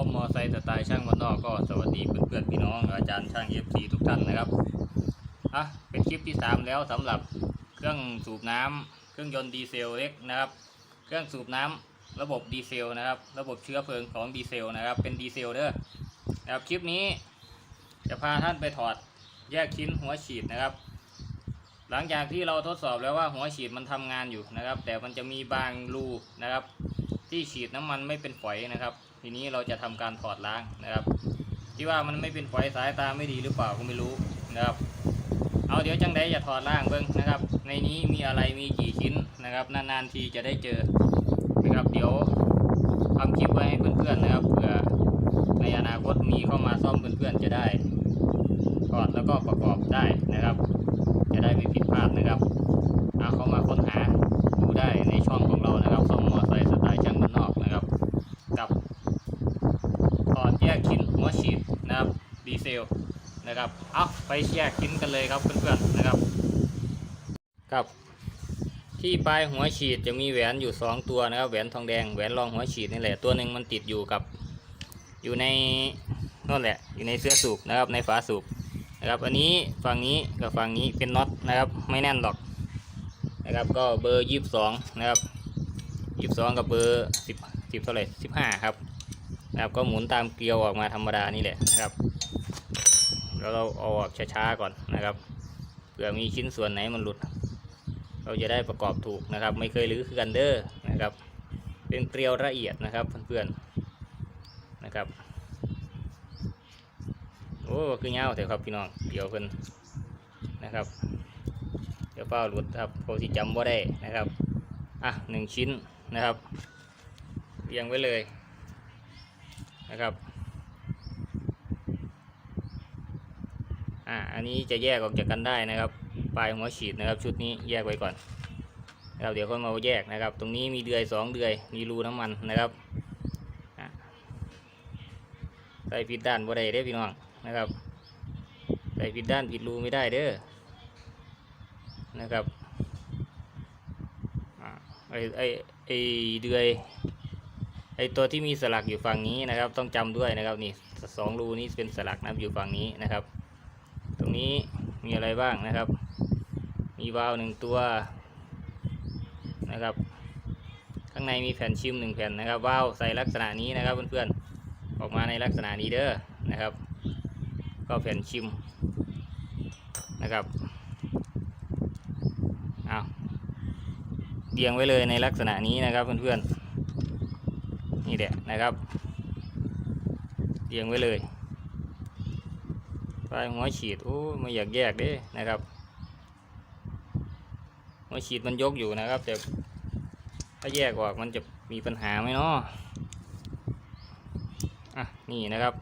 อมมอไซค์สไตล์ช่างวันนอกก็สวัสดีเพื่อนๆพี่น้องอาจารย์ช่างเอฟซีทุกท่านนะครับอะเป็นคลิปที่ 3 แล้วสำหรับเครื่องสูบน้ำเครื่องยนต์ดีเซลเล็กนะครับ เครื่องสูบน้ำระบบดีเซลนะครับ ระบบเชื้อเพลิงของดีเซลนะครับ เป็นดีเซลเด้อนะครับคลิปนี้ จะพาท่านไปถอดแยกชิ้นหัวฉีดนะครับ หลังจากที่เราทดสอบแล้วว่าหัวฉีดมันทำงานอยู่นะครับ แต่มันจะมีบางรูนะครับ ที่ฉีดน้ำมันไม่เป็นฝอยนะครับ ทีนี้เราจะทำการถอดล้างนะครับ ที่ว่ามันไม่เป็นฝอยสายตาไม่ดีหรือเปล่าก็ไม่รู้นะครับ เอาเดี๋ยวจังไดจะถอดล้างเบิ้งนะครับ ในนี้มีอะไรมีกี่ชิ้นนะครับ นานๆทีจะได้เจอนะครับ เดี๋ยวทำคลิปไว้ให้เพื่อนๆนะครับเผื่อในอนาคตมีเข้ามาซ่อมเพื่อนๆจะได้ถอดแล้วก็ประกอบได้นะครับ จะได้ไม่ผิดพลาดนะครับเอาเข้ามาค้นหาดูได้ในช่องของเรานะครับซ่อมมอไซค์สไตล์ช่างบ้านนอกนะครับ กับถอดแยกชิ้น หัวฉีดนะครับดีเซลนะครับเอาไปแยกชิ้นกันเลยครับเพื่อนๆนะครับครับ ที่ปลายหัวฉีดจะมีแหวนอยู่สองตัวนะครับแหวนทองแดงแหวนรองหัวฉีดนี่แหละตัวหนึ่งมันติดอยู่กับอยู่ในนั่นแหละอยู่ในเสื้อสูบนะครับในฝาสูบนะครับอันนี้ฝั่งนี้กับฝั่งนี้เป็นน็อตนะครับไม่แน่นหรอกนะครับก็เบอร์ยี่สิบสองนะครับยี่สิบสองกับเบอร์สิบสิบเท่าไหร่สิบห้าครับ นะครับก็หมุนตามเกลียวออกมาธรรมดานี่แหละนะครับ แล้วเราเอาออกช้าๆก่อนนะครับเผื่อมีชิ้นส่วนไหนมันหลุด เราจะได้ประกอบถูกนะครับ ไม่เคยรื้อคือกันเด้อนะครับ เป็นเกลียวละเอียดนะครับเพื่อนๆนะครับโอ้คือเงาแต่ครับพี่น้องเดี๋ยวเพิ่นนะครับเดี๋ยวเป้าหลุดครับเขาที่จำว่าได้นะครับอะหนึ่งชิ้นนะครับเรียงไว้เลย นะครับอะอันนี้จะแยกออกจากกันได้นะครับปลายหัวฉีดนะครับ ชุดนี้แยกไว้ก่อนนะครับเดี๋ยวค่อยมาแยกนะครับ ตรงนี้มีเดือยสองเดือยมีรูน้ำมันนะครับใส่ผิดด้านบ่ได้เด้อพี่น้องนะครับใส่ผิดด้านผิดรูไม่ได้เด้อนะครับอะไอไอไอเดือย ไอตัวที่มีสลักอยู่ฝั่งนี้นะครับ ต้องจำด้วยนะครับนี่สองรูนี้เป็นสลักนะครับอยู่ฝั่งนี้นะครับ ตรงนี้มีอะไรบ้างนะครับ มีวาล์วหนึ่งตัวนะครับ ข้างในมีแผ่นชิมหนึ่งแผ่นนะครับวาล์วใส่ลักษณะนี้นะครับเพื่อนๆออกมาในลักษณะนี้เด้อนะครับ ก็แผ่นชิมนะครับเอาเรียงไว้เลยในลักษณะนี้นะครับเพื่อนๆ นี่แหละนะครับเรียงไว้เลยปลายหัวฉีดโอ้ไม่อยากแยกเด้นะครับหัวฉีดมันยกอยู่นะครับแต่ถ้าแยกออกมันจะมีปัญหาไหมเนาะอะนี่นะครับ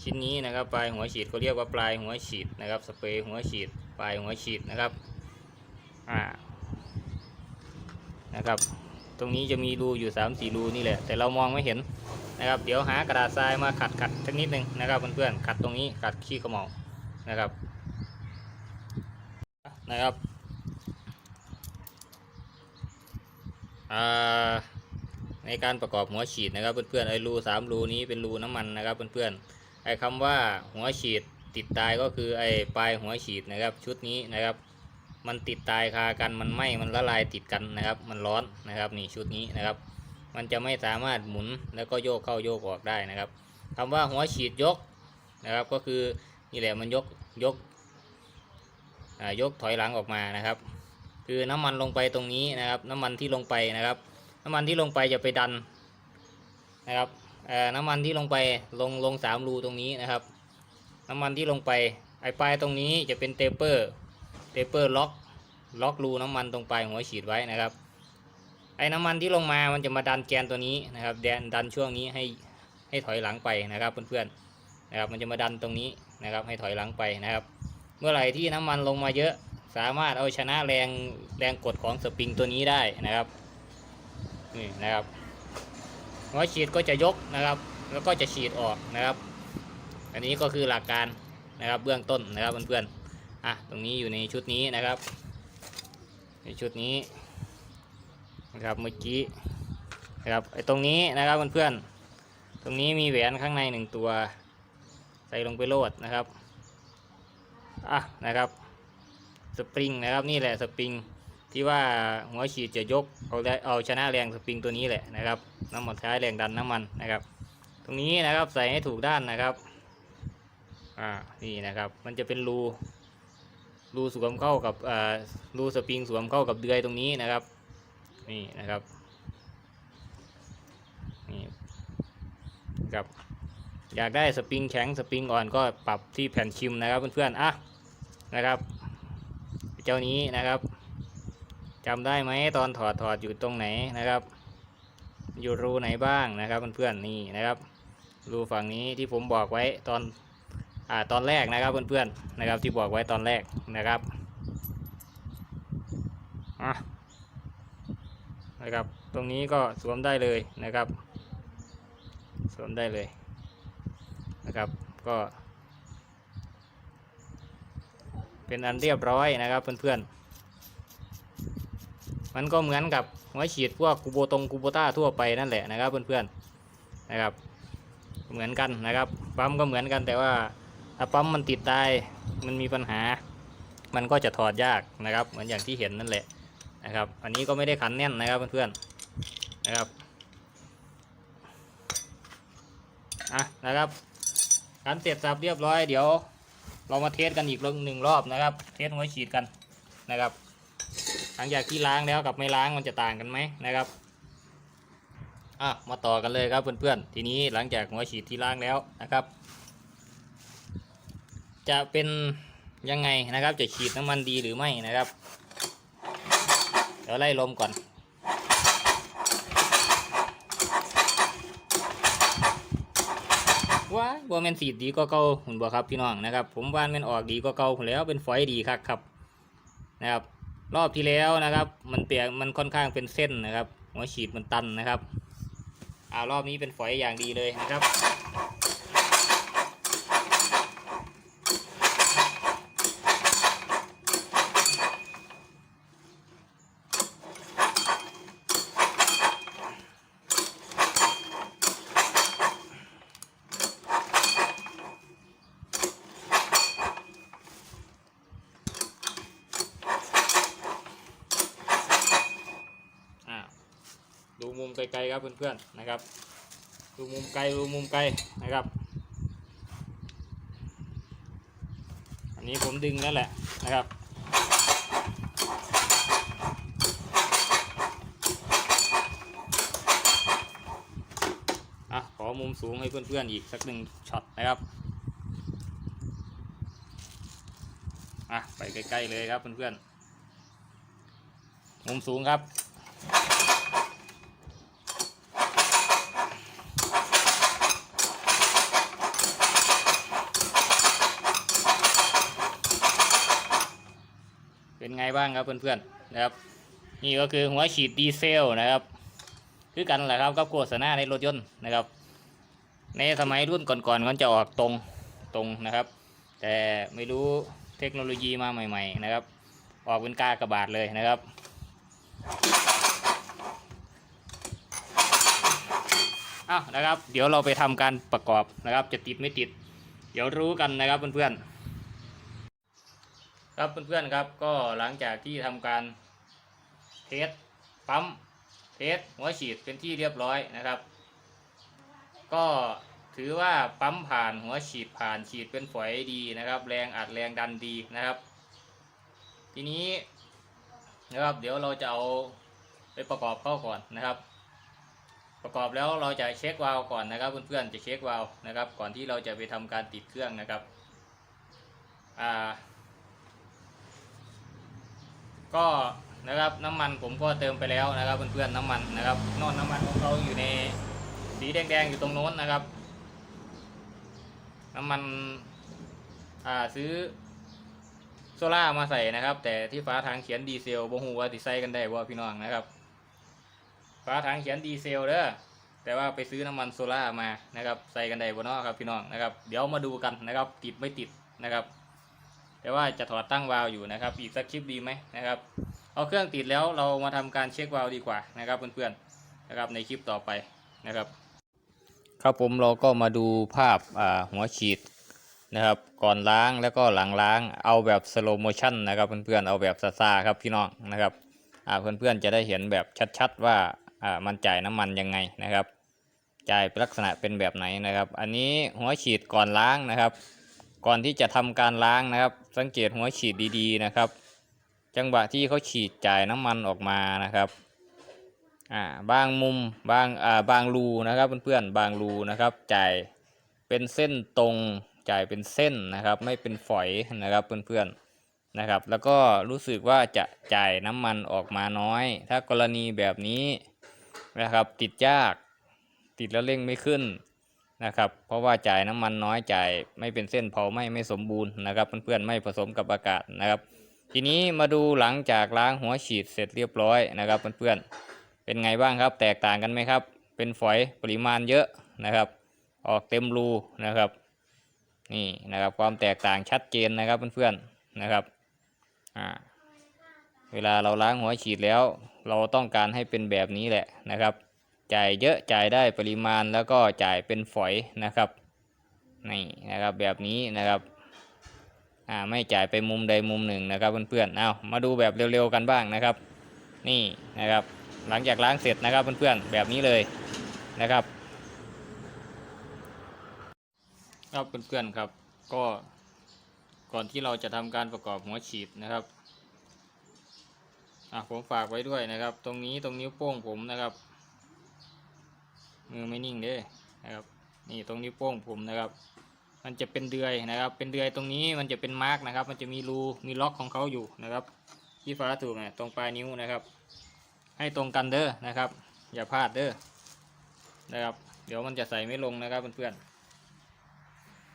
ชิ้นนี้นะครับปลายหัวฉีดเขาเรียกว่าปลายหัวฉีดนะครับ สเปรย์หัวฉีด ปลายหัวฉีดนะครับอ่านะครับ รงนี้จะมีรูอยู่3ามสี่รูนี่แหละ แต่เรามองไม่เห็นนะครับ เดี๋ยวหากระดาษทรายมาขัดขัดสักนิดหนึ่งนะครับเพื่อนๆขัดตรงนี้ขัดขี้ขมเหลนะครับนะครับในการประกอบหัวฉีดนะครับเพื่อนๆไอ้รูสามรูนี้เป็นรูน้ำมันนะครับเพื่อนๆไอ้คำว่าหัวฉีดติดตายก็คือไอ้ปลายหัวฉีดนะครับชุดนี้นะครับ มันติดตายคากันมันไหม้มันละลายติดกันนะครับ มันร้อนนะครับนี่ชุดนี้นะครับ มันจะไม่สามารถหมุนแล้วก็โยกเข้าโยกออกได้นะครับคำว่าหัวฉีดยกนะครับ ก็คือนี่แหละมันยกยกยกถอยหลังออกมานะครับ คือน้ำมันลงไปตรงนี้นะครับ น้ำมันที่ลงไปนะครับ น้ำมันที่ลงไปจะไปดันนะครับน้ำมันที่ลงไปลงลงสามรูตรงนี้นะครับ น้ำมันที่ลงไปไอปลายตรงนี้จะเป็นเตเปอร์ เตเปอร์ล็อกล็อกรูน้ำมันตรงปลายหัวฉีดไว้นะครับ ไอ้น้ำมันที่ลงมามันจะมาดันแกนตัวนี้นะครับดันดันช่วงนี้ให้ให้ถอยหลังไปนะครับเพื่อนๆนะครับมันจะมาดันตรงนี้นะครับให้ถอยหลังไปนะครับ เมื่อไหร่ที่น้ำมันลงมาเยอะ สามารถเอาชนะแรงแรงกดของสปริงตัวนี้ได้นะครับนี่นะครับหัวฉีดก็จะยกนะครับ แล้วก็จะฉีดออกนะครับ อันนี้ก็คือหลักการนะครับเบื้องต้นนะครับเพื่อนๆ อะตรงนี้อยู่ในชุดนี้นะครับ ในชุดนี้นะครับเมื่อกี้นะครับไอ้ตรงนี้นะครับเพื่อนๆตรงนี้มีแหวนข้างในหนึ่งตัว ใส่ลงไปโลดนะครับอะนะครับสปริงนะครับนี่แหละสปริงที่ว่าหัวฉีดจะยกเอาได้เอาชนะแรงสปริงตัวนี้แหละนะครับน้ำมันใช้แรงดันน้ำมันนะครับ ตรงนี้นะครับใส่ให้ถูกด้านนะครับอ่านี่นะครับมันจะเป็นรู รูสวมเข้ากับอ่ารูสปริงสวมเข้ากับเดือยตรงนี้นะครับ นี่นะครับนี่ครับอยากได้สปริงแข็งสปริงอ่อนก็ปรับที่แผ่นชิมนะครับเพื่อนๆอะนะครับ เจ้านี้นะครับจำได้ไหมตอนถอดถอดอยู่ตรงไหนนะครับ อยู่รูไหนบ้างนะครับเพื่อนๆนี่นะครับ รูฝั่งนี้ที่ผมบอกไว้ตอน อ่าตอนแรกนะครับเพื่อนๆนะครับที่บอกไว้ตอนแรกนะครับนะครับตรงนี้ก็สวมได้เลยนะครับ สวมได้เลยนะครับก็เป็นอันเรียบร้อยนะครับเพื่อนๆ มันก็เหมือนกับหัวฉีดพวกกูโบตงกูโบต้าทั่วไปนั่นแหละนะครับเพื่อนๆนะครับ เหมือนกันนะครับปั๊มก็เหมือนกันแต่ว่า ถ้าปั๊มมันติดตายมันมีปัญหา มันก็จะถอดยากนะครับ เหมือนอย่างที่เห็นนั่นแหละนะครับ อันนี้ก็ไม่ได้ขันแน่นนะครับเพื่อนๆนะครับอะนะครับขันเสร็จสับเรียบร้อยเดี๋ยว เรามาเทสกันอีกรอบหนึ่งรอบนะครับ เทสหัวฉีดกันนะครับหลังจากที่ล้างแล้วกับไม่ล้างมันจะต่างกันไหมนะครับอะมาต่อกันเลยครับเพื่อนๆ ทีนี้หลังจากหัวฉีดที่ล้างแล้วนะครับ จะเป็นยังไงนะครับ จะฉีดน้ำมันดีหรือไม่นะครับ เดี๋ยวไล่ลมก่อนว้าบัวแมนสีดดีก็เก่าหุ่นบัวครับพี่น้องนะครับ ผมว่านแมนออกดีก็เก่าแล้วเป็นฝอยดีครับครับนะครับ รอบที่แล้วนะครับ มันเปียกมันค่อนข้างเป็นเส้นนะครับหัวฉีดมันตันนะครับอ่ารอบนี้เป็นฝอยอย่างดีเลยนะครับ อ่าดูมุมไกลๆครับ เพื่อนๆนะครับ ดูมุมไกลดูมุมไกลนะครับ อันนี้ผมดึงแล้วแหละนะครับอะขอมุมสูงให้เพื่อนๆอีกสักหนึ่งช็อตนะครับอะไปใกล้ๆเลยครับเพื่อนๆมุมสูงครับ เป็นไงบ้างครับเพื่อนๆนะครับ นี่ก็คือหัวฉีดดีเซลนะครับ คือกันแหละครับกับโฆษณาในรถยนต์นะครับ ในสมัยรุ่นก่อนๆมันจะออกตรงตรงนะครับ แต่ไม่รู้เทคโนโลยีมาใหม่ ๆ นะครับ ออกเป็นกากระบาดเลยนะครับอ้าวนะครับ เดี๋ยวเราไปทำการประกอบนะครับ จะติดไม่ติด เดี๋ยวรู้กันนะครับเพื่อนๆ ครับเพื่อนๆครับก็หลังจากที่ทำการเทสปั๊มเทสหัวฉีดเป็นที่เรียบร้อยนะครับ ก็ถือว่าปั๊มผ่านหัวฉีดผ่านฉีดเป็นฝอยดีนะครับ แรงอัดแรงดันดีนะครับ ทีนี้นะครับเดี๋ยวเราจะเอาไปประกอบเข้าก่อนนะครับ ประกอบแล้วเราจะเช็ควาล์วก่อนนะครับ เพื่อนๆจะเช็ควาล์วนะครับ ก่อนที่เราจะไปทำการติดเครื่องนะครับอ่า ก็นะครับน้ำมันผมก็เติมไปแล้วนะครับเพื่อนๆน้ำมันนะครับ นอนน้ำมันของเขาอยู่ในสีแดงๆอยู่ตรงโน้นนะครับ น้ำมันอ่าซื้อโซล่ามาใส่นะครับ แต่ที่ฝาถังเขียนดีเซลบ่ฮู้ว่าติใส่กันได้บ่พี่น้องนะครับฝาถังเขียนดีเซลเด้อแต่ว่าไปซื้อน้ำมันโซล่ามานะครับ ใส่กันได้บ่เนาะครับพี่น้องนะครับ เดี๋ยวมาดูกันนะครับ ติดไม่ติดนะครับ แต่ว่าจะถอดตั้งวาล์วอยู่นะครับ อีกสักคลิปดีไหมนะครับ เอาเครื่องติดแล้วเรามาทำการเช็ควาล์วดีกว่านะครับเพื่อนๆนะครับในคลิปต่อไปนะครับ ครับผมเราก็มาดูภาพาหัวฉีดนะครับ ก่อนล้างแล้วก็หลังล้าง เอาแบบสโลโมชันนะครับเพื่อนๆเอาแบบซาๆครับพี่น้องนะครับเพื่อนๆจะได้เห็นแบบชัดๆว่ามันจ่ายน้ำมันยังไงนะครับจ่ายลักษณะเป็นแบบไหนนะครับ อันนี้หัวฉีดก่อนล้างนะครับ ก่อนที่จะทำการล้างนะครับ สังเกตหัวฉีดดีๆนะครับ จังหวะที่เขาฉีดจ่ายน้ำมันออกมานะครับอ่าบางมุมบางอ่าบางรูนะครับเพื่อนๆบางรูนะครับ จ่ายเป็นเส้นตรงจ่ายเป็นเส้นนะครับ ไม่เป็นฝอยนะครับเพื่อนๆนะครับ แล้วก็รู้สึกว่าจะจ่ายน้ำมันออกมาน้อย ถ้ากรณีแบบนี้นะครับ ติดยาก ติดแล้วเร่งไม่ขึ้น นะครับ เพราะว่าจ่ายน้ำมันน้อยจ่ายไม่เป็นเส้นเผาไหม่ไม่สมบูรณ์นะครับเพื่อนๆไม่ผสมกับอากาศนะครับ ทีนี้มาดูหลังจากล้างหัวฉีดเสร็จเรียบร้อยนะครับเพื่อนๆเป็นไงบ้างครับ แตกต่างกันไหมครับ เป็นฝอยปริมาณเยอะนะครับ ออกเต็มรูนะครับ นี่นะครับความแตกต่างชัดเจนนะครับเพื่อนๆนะครับอ่าเวลาเราล้างหัวฉีดแล้ว เราต้องการให้เป็นแบบนี้แหละนะครับ จ่ายเยอะจ่ายได้ปริมาณแล้วก็จ่ายเป็นฝอยนะครับนี่นะครับแบบนี้นะครับอ่าไม่จ่ายไปมุมใดมุมหนึ่งนะครับเพื่อนๆเอามาดูแบบเร็วๆกันบ้างนะครับ นี่นะครับหลังจากล้างเสร็จนะครับเพื่อนๆแบบนี้เลยนะครับครับเพื่อนๆครับก็ก่อนที่เราจะทำการประกอบหัวฉีดนะครับอะผมฝากไว้ด้วยนะครับ ตรงนี้ตรงนิ้วโป้งผมนะครับ มือไม่นิ่งเด้นะครับนี่ตรงนิ้วโป้งผมนะครับ มันจะเป็นเดือยนะครับ เป็นเดือยตรงนี้มันจะเป็นมาร์กนะครับ มันจะมีรูมีล็อกของเขาอยู่นะครับที่ฝาถูกเนี่ยตรงปลายนิ้วนะครับ ให้ตรงกันเด้อนะครับ อย่าพลาดเด้อนะครับ เดี๋ยวมันจะใส่ไม่ลงนะครับเพื่อน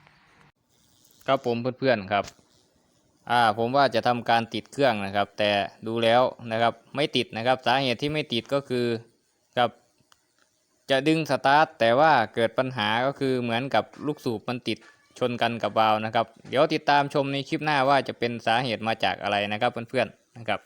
ๆครับผมเพื่อนๆครับอ่าผมว่าจะทำการติดเครื่องนะครับ แต่ดูแล้วนะครับไม่ติดนะครับสาเหตุที่ไม่ติดก็คือ จะดึงสตาร์ทแต่ว่าเกิดปัญหาก็คือเหมือนกับลูกสูบมันติดชนกันกับวาล์วนะครับ เดี๋ยวติดตามชมในคลิปหน้าว่าจะเป็นสาเหตุมาจากอะไรนะครับเพื่อนๆนะครับ